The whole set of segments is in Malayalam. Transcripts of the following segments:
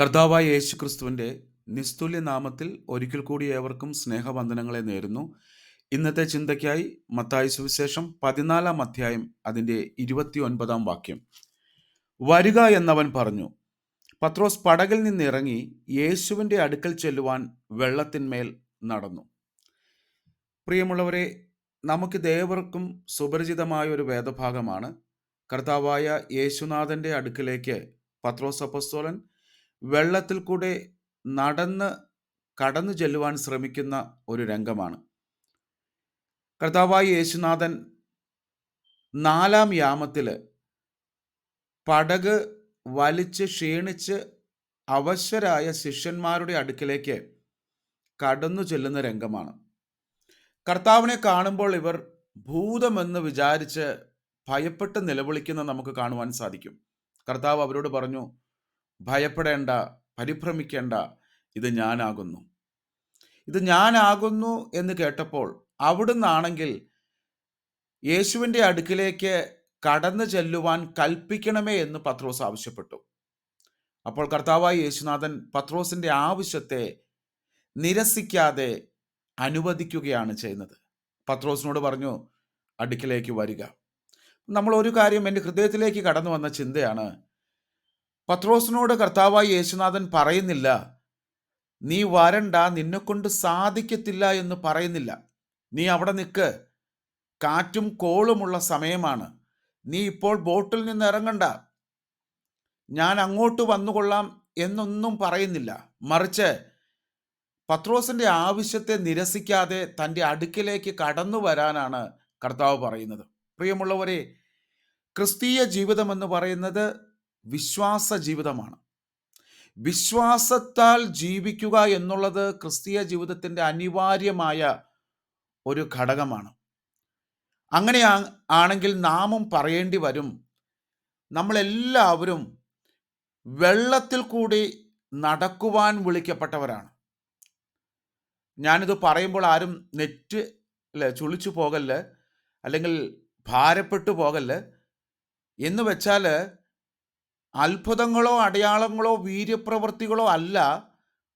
കർത്താവായ യേശു ക്രിസ്തുവിന്റെ നിസ്തുല്യ നാമത്തിൽ ഒരിക്കൽ കൂടി ഏവർക്കും സ്നേഹവന്ദനങ്ങളെ നേരുന്നു. ഇന്നത്തെ ചിന്തയ്ക്കായി മത്തായി സുവിശേഷം പതിനാലാം അധ്യായം അതിന്റെ ഇരുപത്തി ഒൻപതാം വാക്യം. വരിക എന്നവൻ പറഞ്ഞു പത്രോസ് പടകിൽ നിന്നിറങ്ങി യേശുവിന്റെ അടുക്കൽ ചെല്ലുവാൻ വെള്ളത്തിന്മേൽ നടന്നു. പ്രിയമുള്ളവരെ നമുക്ക് ദേവർക്കും സുപരിചിതമായ ഒരു വേദഭാഗമാണ്. കർത്താവായ യേശുനാഥന്റെ അടുക്കിലേക്ക് പത്രോസ് അപ്പസ്തോലൻ വെള്ളത്തിൽ കൂടെ നടന്ന് കടന്നു ചെല്ലുവാൻ ശ്രമിക്കുന്ന ഒരു രംഗമാണ്. കർത്താവായി യേശുനാഥൻ നാലാം യാമത്തിൽ പടക് വലിച്ച് ക്ഷീണിച്ച് അവശരായ ശിഷ്യന്മാരുടെ അടുക്കിലേക്ക് കടന്നു ചെല്ലുന്ന രംഗമാണ്. കർത്താവിനെ കാണുമ്പോൾ ഇവർ ഭൂതമെന്ന് വിചാരിച്ച് ഭയപ്പെട്ട് നിലവിളിക്കുന്ന നമുക്ക് കാണുവാൻ സാധിക്കും. കർത്താവ് അവരോട് പറഞ്ഞു ഭയപ്പെടേണ്ട പരിഭ്രമിക്കേണ്ട ഇത് ഞാനാകുന്നു. ഇത് ഞാനാകുന്നു എന്ന് കേട്ടപ്പോൾ അവിടുന്നാണെങ്കിൽ യേശുവിന്റെ അടുക്കിലേക്ക് കടന്നു ചെല്ലുവാൻ കൽപ്പിക്കണമേ എന്ന് പത്രോസ് ആവശ്യപ്പെട്ടു. അപ്പോൾ കർത്താവായ യേശുനാഥൻ പത്രോസിന്റെ ആവശ്യത്തെ നിരസിക്കാതെ അനുവദിക്കുകയാണ് ചെയ്യുന്നത്. പത്രോസിനോട് പറഞ്ഞു അടുക്കിലേക്ക് വരിക. നമ്മൾ ഒരു കാര്യം എന്റെ ഹൃദയത്തിലേക്ക് കടന്നു വന്ന ചിന്തയാണ് പത്രോസിനോട് കർത്താവായി യേശുനാഥൻ പറയുന്നില്ല നീ വരണ്ട നിന്നെക്കൊണ്ട് സാധിക്കത്തില്ല എന്ന് പറയുന്നില്ല. നീ അവിടെ നിൽക്ക് കാറ്റും കോളുമുള്ള സമയമാണ്. നീ ഇപ്പോൾ ബോട്ടിൽ നിന്ന് ഇറങ്ങണ്ട. ഞാൻ അങ്ങോട്ട് വന്നുകൊള്ളാം എന്നൊന്നും പറയുന്നില്ല. മറിച്ച് പത്രോസിന്റെ ആവശ്യത്തെ നിരസിക്കാതെ തന്റെ അടുക്കിലേക്ക് കടന്നു വരാനാണ് കർത്താവ് പറയുന്നത്. പ്രിയമുള്ളവരെ ക്രിസ്തീയ ജീവിതം എന്ന് പറയുന്നത് വിശ്വാസ ജീവിതമാണ് വിശ്വാസത്താൽ ജീവിക്കുക എന്നുള്ളത് ക്രിസ്തീയ ജീവിതത്തിന്റെ അനിവാര്യമായ ഒരു ഘടകമാണ്. അങ്ങനെ ആണെങ്കിൽ നാമും പറയേണ്ടി വരും നമ്മളെല്ലാവരും വെള്ളത്തിൽ കൂടി നടക്കുവാൻ വിളിക്കപ്പെട്ടവരാണ്. ഞാനിത് പറയുമ്പോൾ ആരും നെറ്റ് അല്ലെ ചുളിച്ചു പോകല്ല് അല്ലെങ്കിൽ ഭാരപ്പെട്ടു പോകല്ല് എന്ന് വെച്ചാൽ അത്ഭുതങ്ങളോ അടയാളങ്ങളോ വീര്യപ്രവൃത്തികളോ അല്ല.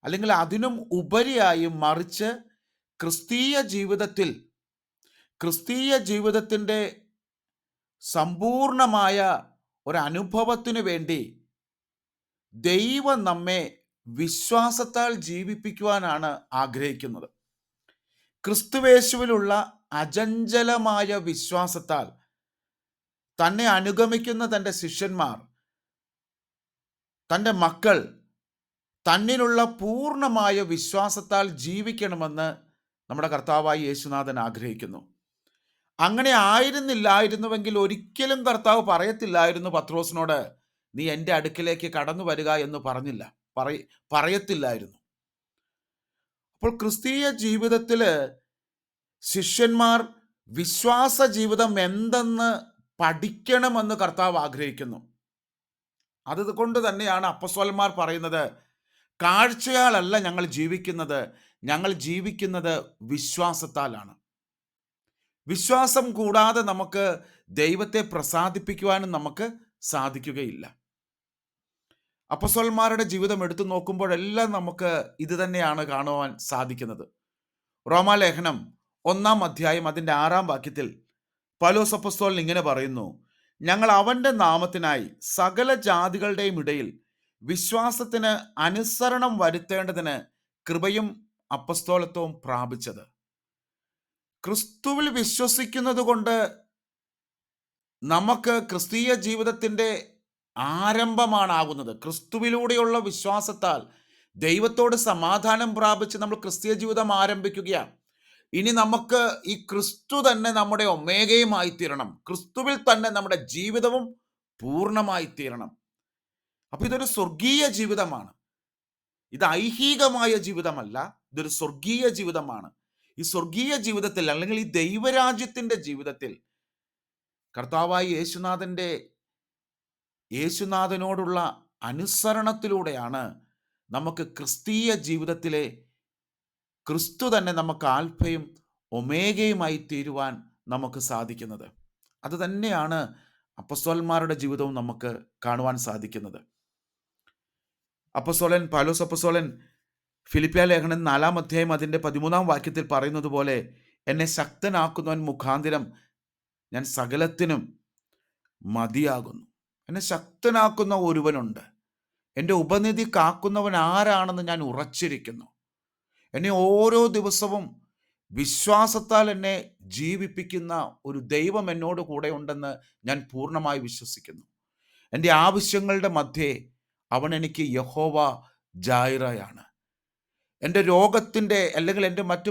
അല്ലെങ്കിൽ അതിനും ഉപരിയായി മറിച്ച് ക്രിസ്തീയ ജീവിതത്തിൽ ക്രിസ്തീയ ജീവിതത്തിന്റെ സമ്പൂർണമായ ഒരു അനുഭവത്തിനു വേണ്ടി ദൈവം നമ്മെ വിശ്വാസത്താൽ ജീവിപ്പിക്കുവാനാണ് ആഗ്രഹിക്കുന്നത്. ക്രിസ്തുവേശുവിലുള്ള അചഞ്ചലമായ വിശ്വാസത്താൽ തന്നെ അനുഗമിക്കുന്ന തന്റെ ശിഷ്യന്മാർ തന്റെ മക്കൾ തന്നിലുള്ള പൂർണമായ വിശ്വാസത്താൽ ജീവിക്കണമെന്ന് നമ്മുടെ കർത്താവായി യേശുനാഥൻ ആഗ്രഹിക്കുന്നു. അങ്ങനെ ആയിരുന്നില്ലായിരുന്നുവെങ്കിൽ ഒരിക്കലും കർത്താവ് പറയത്തില്ലായിരുന്നു പത്രോസിനോട് നീ എന്റെ അടുക്കിലേക്ക് കടന്നു വരിക എന്ന് പറഞ്ഞില്ല. പറയ പറയത്തില്ലായിരുന്നു. അപ്പോൾ ക്രിസ്തീയ ജീവിതത്തിൽ ശിഷ്യന്മാർ വിശ്വാസ ജീവിതം എന്തെന്ന് പഠിക്കണമെന്ന് കർത്താവ് ആഗ്രഹിക്കുന്നു. അതുകൊണ്ട് തന്നെയാണ് അപ്പസ്വലന്മാർ പറയുന്നത് കാഴ്ചയാലല്ല ഞങ്ങൾ ജീവിക്കുന്നത് ഞങ്ങൾ ജീവിക്കുന്നത് വിശ്വാസത്താലാണ്. വിശ്വാസം കൂടാതെ നമുക്ക് ദൈവത്തെ പ്രസാദിപ്പിക്കുവാനും നമുക്ക് സാധിക്കുകയില്ല. അപ്പസ്വലന്മാരുടെ ജീവിതം എടുത്തു നോക്കുമ്പോഴെല്ലാം നമുക്ക് ഇത് തന്നെയാണ് കാണുവാൻ സാധിക്കുന്നത്. റോമാലേഖനം ഒന്നാം അധ്യായം അതിന്റെ ആറാം വാക്യത്തിൽ പലോസ് അപ്പസ്തോലൻ ഇങ്ങനെ പറയുന്നു ഞങ്ങൾ അവന്റെ നാമത്തിനായി സകല ജാതികളുടെയും ഇടയിൽ വിശ്വാസത്തിന് അനുസരണം വരുത്തേണ്ടതിന് കൃപയും അപ്പസ്തോലത്വവും പ്രാപിച്ചത്. ക്രിസ്തുവിൽ വിശ്വസിക്കുന്നത് കൊണ്ട് നമുക്ക് ക്രിസ്തീയ ജീവിതത്തിന്റെ ആരംഭമാണാകുന്നത്. ക്രിസ്തുവിലൂടെയുള്ള വിശ്വാസത്താൽ ദൈവത്തോട് സമാധാനം പ്രാപിച്ച് നമ്മൾ ക്രിസ്തീയ ജീവിതം ആരംഭിക്കുകയാണ്. ഇനി നമുക്ക് ഈ ക്രിസ്തു തന്നെ നമ്മുടെ ഒമേഗയുമായി തീരണം ക്രിസ്തുവിൽ തന്നെ നമ്മുടെ ജീവിതവും പൂർണമായി തീരണം അപ്പൊ ഇതൊരു സ്വർഗീയ ജീവിതമാണ്. ഇത് ഐഹികമായ ജീവിതമല്ല. ഇതൊരു സ്വർഗീയ ജീവിതമാണ്. ഈ സ്വർഗീയ ജീവിതത്തിൽ അല്ലെങ്കിൽ ഈ ദൈവരാജ്യത്തിന്റെ ജീവിതത്തിൽ കർത്താവായ യേശുനാഥന്റെ യേശുനാഥനോടുള്ള അനുസരണത്തിലൂടെയാണ് നമുക്ക് ക്രിസ്തീയ ജീവിതത്തിലെ ക്രിസ്തു തന്നെ നമുക്ക് ആൽഫയും ഒമേഗയുമായി തീരുവാൻ നമുക്ക് സാധിക്കുന്നത്. അത് തന്നെയാണ് അപ്പസ്തോലന്മാരുടെ ജീവിതവും നമുക്ക് കാണുവാൻ സാധിക്കുന്നത്. അപ്പസോലൻ പാലോസ് അപ്പസോലൻ ഫിലിപ്പിയ ലേഖനൻ നാലാം അധ്യായം അതിന്റെ പതിമൂന്നാം വാക്യത്തിൽ പറയുന്നത് പോലെ എന്നെ ശക്തനാക്കുന്നവൻ മുഖാന്തിരം ഞാൻ സകലത്തിനും മതിയാകുന്നു. എന്നെ ശക്തനാക്കുന്ന ഒരുവനുണ്ട്. എന്റെ ഉപനിധി കാക്കുന്നവൻ ആരാണെന്ന് ഞാൻ ഉറച്ചിരിക്കുന്നു. എന്നെ ഓരോ ദിവസവും വിശ്വാസത്താൽ എന്നെ ജീവിപ്പിക്കുന്ന ഒരു ദൈവം എന്നോട് കൂടെ ഉണ്ടെന്ന് ഞാൻ പൂർണമായി വിശ്വസിക്കുന്നു. എന്റെ ആവശ്യങ്ങളുടെ മധ്യേ അവൻ എനിക്ക് യഹോവ ജായിറയാണ്. എന്റെ രോഗത്തിന്റെ അല്ലെങ്കിൽ എന്റെ മറ്റു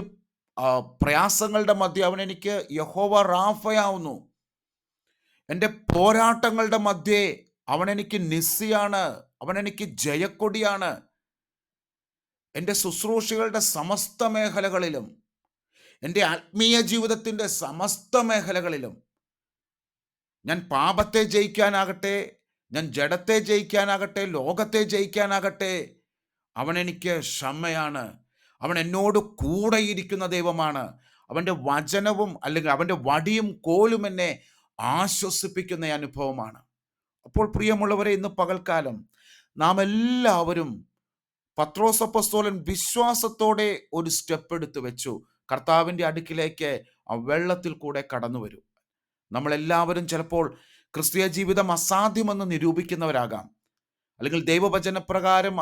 പ്രയാസങ്ങളുടെ മധ്യ അവൻ എനിക്ക് യഹോവ റാഫയാവുന്നു. എന്റെ പോരാട്ടങ്ങളുടെ മധ്യേ അവൻ എനിക്ക് നിസ്സിയാണ്. അവൻ എനിക്ക് ജയക്കൊടിയാണ്. എന്റെ ശുശ്രൂഷകളുടെ സമസ്ത മേഖലകളിലും എന്റെ ആത്മീയ ജീവിതത്തിന്റെ സമസ്ത മേഖലകളിലും ഞാൻ പാപത്തെ ജയിക്കാനാകട്ടെ ഞാൻ ജഡത്തെ ജയിക്കാനാകട്ടെ ലോകത്തെ ജയിക്കാനാകട്ടെ അവൻ എനിക്ക് ക്ഷമയാണ്. അവൻ എന്നോട് കൂടെയിരിക്കുന്ന ദൈവമാണ്. അവന്റെ വചനവും അല്ലെങ്കിൽ അവന്റെ വടിയും കോലും എന്നെ ആശ്വസിപ്പിക്കുന്ന അനുഭവമാണ്. അപ്പോൾ പ്രിയമുള്ളവരെ ഇന്ന് പകൽക്കാലം നാം എല്ലാവരും പത്രോസപ്പസ്തോലൻ വിശ്വാസത്തോടെ ഒരു സ്റ്റെപ്പ് എടുത്തു വെച്ചു. കർത്താവിന്റെ അടുക്കിലേക്ക് ആ വെള്ളത്തിൽ കൂടെ കടന്നു വരും നമ്മളെല്ലാവരും ചിലപ്പോൾ ക്രിസ്തീയ ജീവിതം അസാധ്യമെന്ന് നിരൂപിക്കുന്നവരാകാം. അല്ലെങ്കിൽ ദൈവവചനപ്രകാരം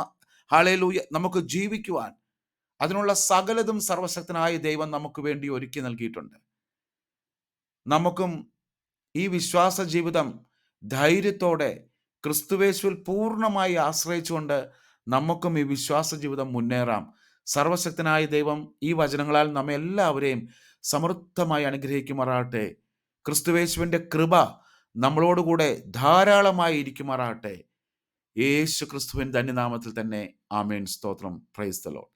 ഹാളയിലൂയ നമുക്ക് ജീവിക്കുവാൻ. അതിനുള്ള സകലതും സർവശക്തനായ ദൈവം നമുക്ക് വേണ്ടി ഒരുക്കി നൽകിയിട്ടുണ്ട്. നമുക്കും ഈ വിശ്വാസ ജീവിതം ധൈര്യത്തോടെ ക്രിസ്തുവേശുവിൽ പൂർണമായി ആശ്രയിച്ചുകൊണ്ട് നമുക്കും ഈ വിശ്വാസ ജീവിതം മുന്നേറാം. സർവശക്തനായ ദൈവം ഈ വചനങ്ങളാൽ നമ്മെ എല്ലാവരെയും സമൃദ്ധമായി അനുഗ്രഹിക്കുമാറാകട്ടെ. ക്രിസ്തുവേശുവിന്റെ കൃപ നമ്മളോടുകൂടെ ധാരാളമായി ഇരിക്കുമാറാകട്ടെ. യേശു ക്രിസ്തുവിൻ ധന്യനാമത്തിൽ തന്നെ ആമേൻ. സ്തോത്രം. Praise Lord